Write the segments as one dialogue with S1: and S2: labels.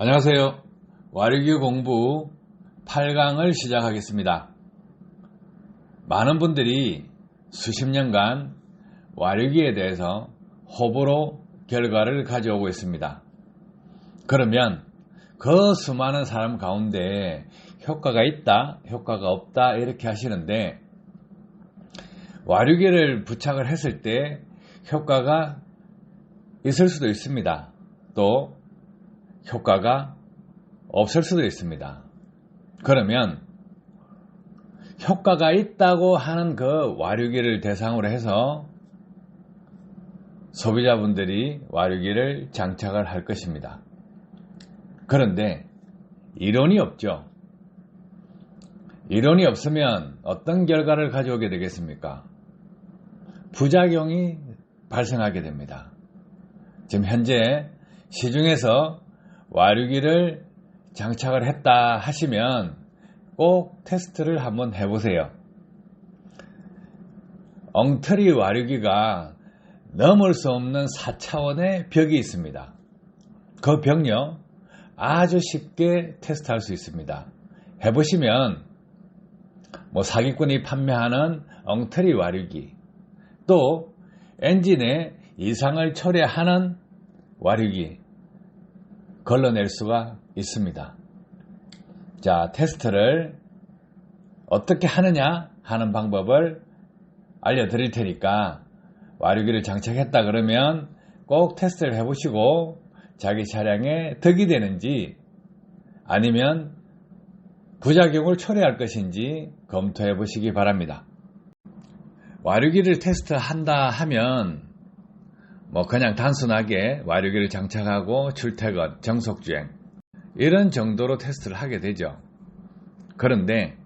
S1: 안녕하세요. 와류기 공부 8강을 시작하겠습니다. 많은 분들이 수십 년간 와류기에 대해서 호불호 결과를 가져오고 있습니다. 그러면 그 수많은 사람 가운데 효과가 있다, 효과가 없다 이렇게 하시는데 와류기를 부착을 했을 때 효과가 있을 수도 있습니다. 또 효과가 없을 수도 있습니다. 그러면 효과가 있다고 하는 그 와류기를 대상으로 해서 소비자분들이 와류기를 장착을 할 것입니다. 그런데 이론이 없죠. 이론이 없으면 어떤 결과를 가져오게 되겠습니까? 부작용이 발생하게 됩니다. 지금 현재 시중에서 와류기를 장착을 했다 하시면 꼭 테스트를 한번 해보세요. 엉터리 와류기가 넘을 수 없는 4차원의 벽이 있습니다. 그 벽요 아주 쉽게 테스트할 수 있습니다. 해보시면 뭐 사기꾼이 판매하는 엉터리 와류기 또 엔진에 이상을 초래하는 와류기 걸러낼 수가 있습니다. 자, 테스트를 어떻게 하느냐 하는 방법을 알려드릴 테니까 와류기를 장착했다 그러면 꼭 테스트를 해보시고 자기 차량에 덕이 되는지 아니면 부작용을 초래할 것인지 검토해 보시기 바랍니다. 와류기를 테스트한다 하면 뭐 그냥 단순하게 와류기를 장착하고 출퇴근, 정속주행 이런 정도로 테스트를 하게 되죠. 그런데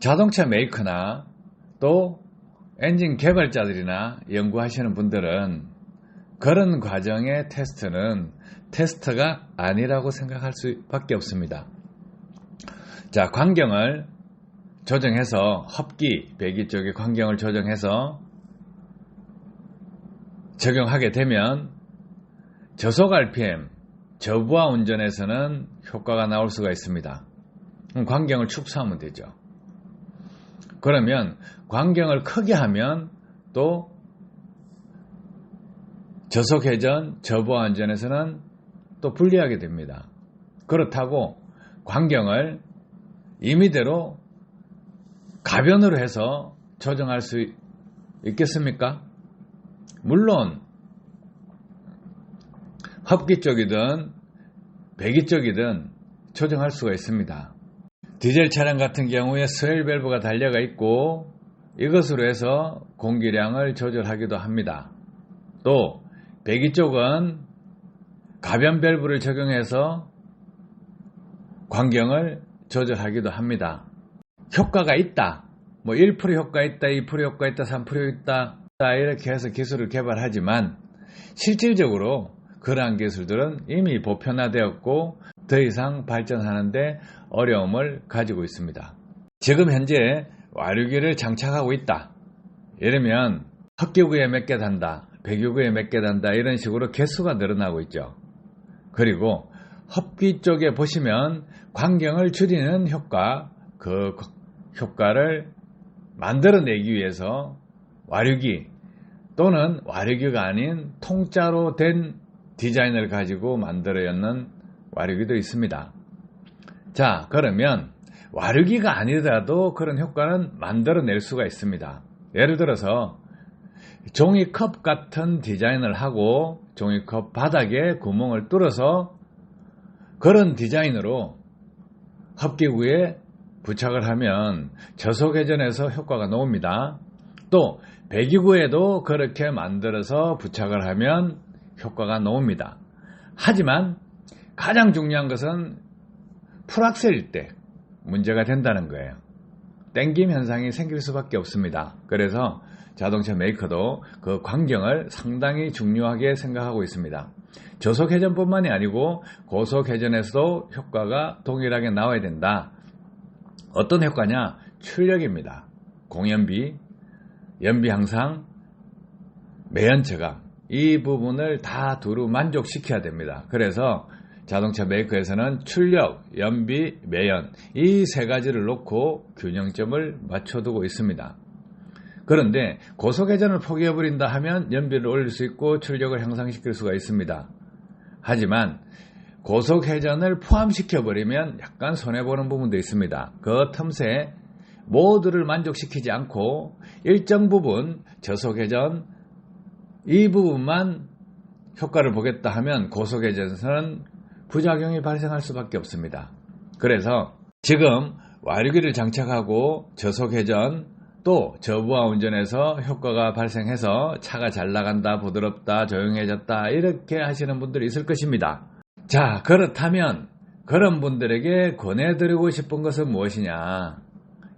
S1: 자동차 메이커나 또 엔진 개발자들이나 연구하시는 분들은 그런 과정의 테스트는 테스트가 아니라고 생각할 수밖에 없습니다. 자, 광경을 조정해서 합기, 배기 쪽의 광경을 조정해서 적용하게 되면 저속 RPM, 저부하 운전에서는 효과가 나올 수가 있습니다. 광경을 축소하면 되죠. 그러면 광경을 크게 하면 또 저속 회전, 저부하 운전에서는 또 불리하게 됩니다. 그렇다고 광경을 임의대로 가변으로 해서 조정할 수 있겠습니까? 물론 합기 쪽이든 배기 쪽이든 조정할 수가 있습니다. 디젤 차량 같은 경우에 스웰 밸브가 달려가 있고 이것으로 해서 공기량을 조절하기도 합니다. 또 배기 쪽은 가변 밸브를 적용해서 광경을 조절하기도 합니다. 효과가 있다. 뭐 1% 효과 있다, 2% 효과 있다, 3% 있다. 이렇게 해서 기술을 개발하지만 실질적으로 그러한 기술들은 이미 보편화되었고 더 이상 발전하는데 어려움을 가지고 있습니다. 지금 현재 와류기를 장착하고 있다. 이러면 헛기구에 몇 개 단다, 배기구에 몇 개 단다 이런 식으로 개수가 늘어나고 있죠. 그리고 흡기 쪽에 보시면 광경을 줄이는 효과, 그 효과를 만들어내기 위해서 와류기 또는 와류기가 아닌 통짜로 된 디자인을 가지고 만들어였는 와류기도 있습니다. 자, 그러면 와류기가 아니더라도 그런 효과는 만들어낼 수가 있습니다. 예를 들어서 종이컵 같은 디자인을 하고 종이컵 바닥에 구멍을 뚫어서 그런 디자인으로 합기구에 부착을 하면 저속회전에서 효과가 나옵니다. 또 배기구에도 그렇게 만들어서 부착을 하면 효과가 나옵니다. 하지만 가장 중요한 것은 풀악셀일 때 문제가 된다는 거예요. 땡김 현상이 생길 수밖에 없습니다. 그래서 자동차 메이커도 그 광경을 상당히 중요하게 생각하고 있습니다. 저속 회전뿐만이 아니고 고속 회전에서도 효과가 동일하게 나와야 된다. 어떤 효과냐? 출력입니다. 공연비, 연비 향상, 매연 처감 이 부분을 다 두루 만족시켜야 됩니다. 그래서 자동차 메이커에서는 출력, 연비, 매연 이 세 가지를 놓고 균형점을 맞춰두고 있습니다. 그런데 고속회전을 포기해버린다 하면 연비를 올릴 수 있고 출력을 향상시킬 수가 있습니다. 하지만 고속회전을 포함시켜버리면 약간 손해보는 부분도 있습니다. 그 틈새 모두를 만족시키지 않고 일정 부분 저속회전 이 부분만 효과를 보겠다 하면 고속회전에서는 부작용이 발생할 수밖에 없습니다. 그래서 지금 와류기를 장착하고 저속회전 또 저부하 운전에서 효과가 발생해서 차가 잘 나간다, 부드럽다, 조용해졌다 이렇게 하시는 분들이 있을 것입니다. 자 그렇다면 그런 분들에게 권해드리고 싶은 것은 무엇이냐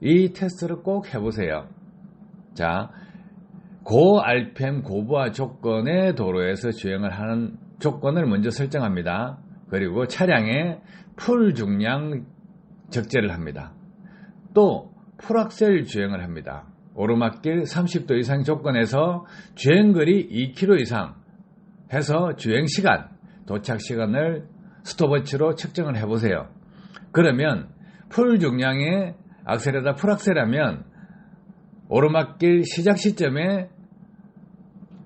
S1: 이 테스트를 꼭 해보세요. 자 고 RPM 고부하 조건의 도로에서 주행을 하는 조건을 먼저 설정합니다. 그리고 차량의 풀 중량 적재를 합니다. 또 풀악셀 주행을 합니다. 오르막길 30도 이상 조건에서 주행거리 2km 이상 해서 주행시간, 도착시간을 스톱워치로 측정을 해보세요. 그러면 풀 중량의 악셀에다 풀악셀하면 오르막길 시작 시점에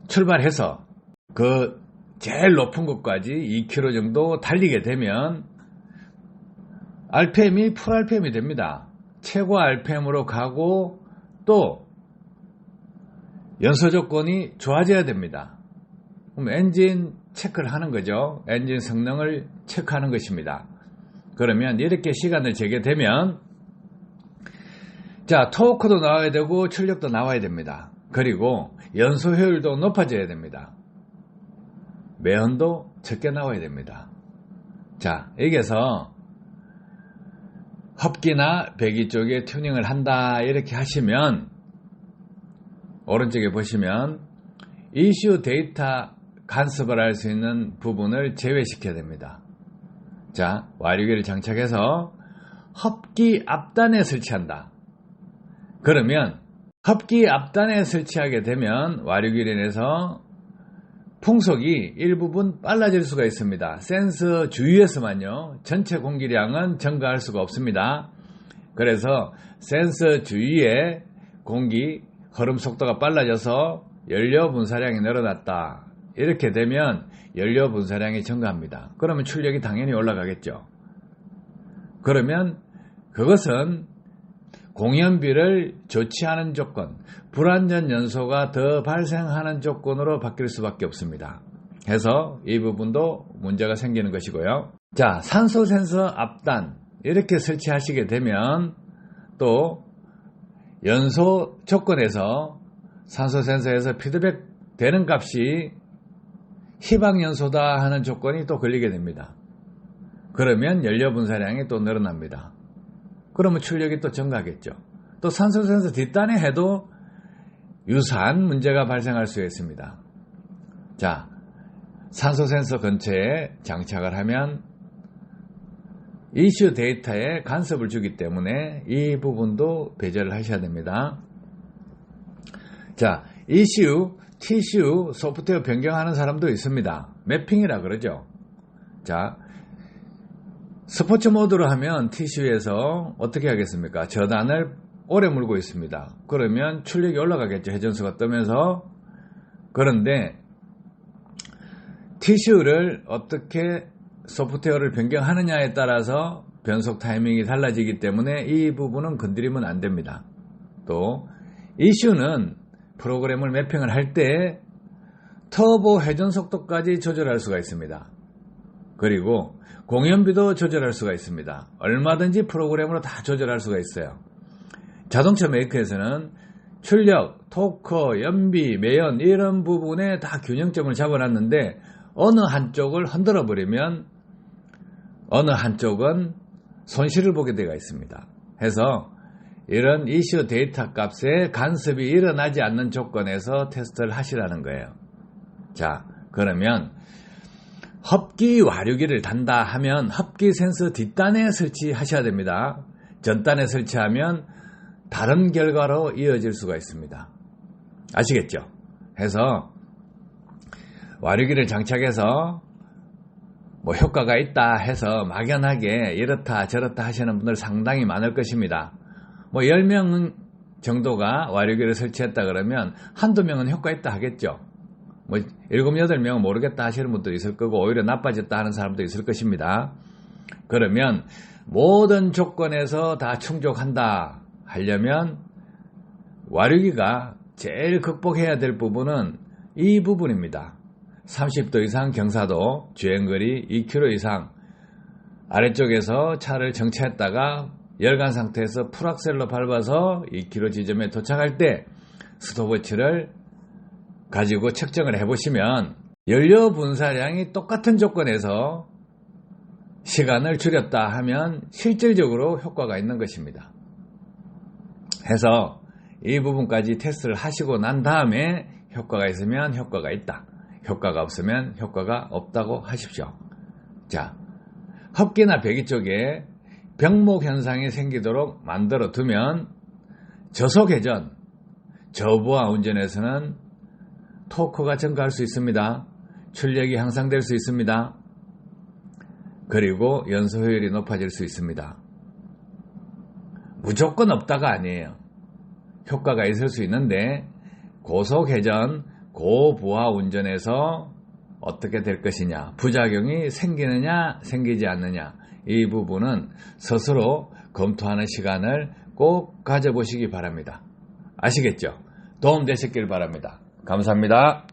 S1: 출발해서 그 제일 높은 곳까지 2km 정도 달리게 되면 RPM이 풀 RPM이 됩니다. 최고 RPM으로 가고 또 연소 조건이 좋아져야 됩니다. 그럼 엔진 체크를 하는 거죠. 엔진 성능을 체크하는 것입니다. 그러면 이렇게 시간을 재게 되면 자 토크도 나와야 되고 출력도 나와야 됩니다. 그리고 연소 효율도 높아져야 됩니다. 매연도 적게 나와야 됩니다. 자 여기에서 흡기나 배기 쪽에 튜닝을 한다 이렇게 하시면 오른쪽에 보시면 이슈 데이터 간섭을 할 수 있는 부분을 제외시켜야 됩니다. 자, 와류기를 장착해서 흡기 앞단에 설치한다. 그러면 흡기 앞단에 설치하게 되면 와류기를 인해서 풍속이 일부분 빨라질 수가 있습니다. 센서 주위에서만요. 전체 공기량은 증가할 수가 없습니다. 그래서 센서 주위에 공기 흐름 속도가 빨라져서 연료 분사량이 늘어났다. 이렇게 되면 연료 분사량이 증가합니다. 그러면 출력이 당연히 올라가겠죠. 그러면 그것은 공연비를 않은 조건, 불안전 연소가 더 발생하는 조건으로 바뀔 수밖에 없습니다. 해서 이 부분도 문제가 생기는 것이고요. 자, 산소 센서 앞단 이렇게 설치하시게 되면 또 연소 조건에서 산소 센서에서 피드백 되는 값이 희방 연소다 하는 조건이 또 걸리게 됩니다. 그러면 연료 분사량이 또 늘어납니다. 그러면 출력이 또 증가하겠죠. 또 산소 센서 뒷단에 해도 유사한 문제가 발생할 수 있습니다. 자, 산소 센서 근처에 장착을 하면 이슈 데이터에 간섭을 주기 때문에 이 부분도 배제를 하셔야 됩니다. 자, 이슈, 티슈 소프트웨어 변경하는 사람도 있습니다. 매핑이라 그러죠. 자, 스포츠 모드로 하면 티슈에서 어떻게 하겠습니까? 저단을 오래 물고 있습니다. 그러면 출력이 올라가겠죠. 회전수가 뜨면서. 그런데 티슈를 어떻게 소프트웨어를 변경하느냐에 따라서 변속 타이밍이 달라지기 때문에 이 부분은 건드리면 안 됩니다. 또 이슈는 프로그램을 매핑을 할 때 터보 회전 속도까지 조절할 수가 있습니다. 그리고 공연비도 조절할 수가 있습니다. 얼마든지 프로그램으로 다 조절할 수가 있어요. 자동차 메이커에서는 출력, 토크, 연비, 매연 이런 부분에 다 균형점을 잡아놨는데 어느 한쪽을 흔들어 버리면 어느 한쪽은 손실을 보게 되어 있습니다. 해서 이런 이슈 데이터 값에 간섭이 일어나지 않는 조건에서 테스트를 하시라는 거예요. 자, 그러면 흡기 와류기를 단다 하면 흡기 센서 뒷단에 설치하셔야 됩니다. 전단에 설치하면 다른 결과로 이어질 수가 있습니다. 아시겠죠? 해서 와류기를 장착해서 뭐 효과가 있다 해서 막연하게 이렇다 저렇다 하시는 분들 상당히 많을 것입니다. 뭐 10명 정도가 와류기를 설치했다 그러면 한두 명은 효과 있다 하겠죠. 뭐 7, 8명은 모르겠다 하시는 분도 있을 거고 오히려 나빠졌다 하는 사람도 있을 것입니다. 그러면 모든 조건에서 다 충족한다 하려면 와류기가 제일 극복해야 될 부분은 이 부분입니다. 30도 이상 경사도, 주행거리 2km 이상, 아래쪽에서 차를 정차했다가 열간 상태에서 풀악셀로 밟아서 2km 지점에 도착할 때 스톱워치를 가지고 측정을 해보시면 연료 분사량이 똑같은 조건에서 시간을 줄였다 하면 실질적으로 효과가 있는 것입니다. 해서 이 부분까지 테스트를 하시고 난 다음에 효과가 있으면 효과가 있다. 효과가 없으면 효과가 없다고 하십시오. 자, 흡기나 배기 쪽에 병목 현상이 생기도록 만들어 두면 저속 회전, 저부하 운전에서는 토크가 증가할 수 있습니다. 출력이 향상될 수 있습니다. 그리고 연소 효율이 높아질 수 있습니다. 무조건 없다가 아니에요. 효과가 있을 수 있는데 고속 회전, 고부하 운전에서 어떻게 될 것이냐, 부작용이 생기느냐, 생기지 않느냐, 이 부분은 스스로 검토하는 시간을 꼭 가져보시기 바랍니다. 아시겠죠? 도움 되셨길 바랍니다. 감사합니다.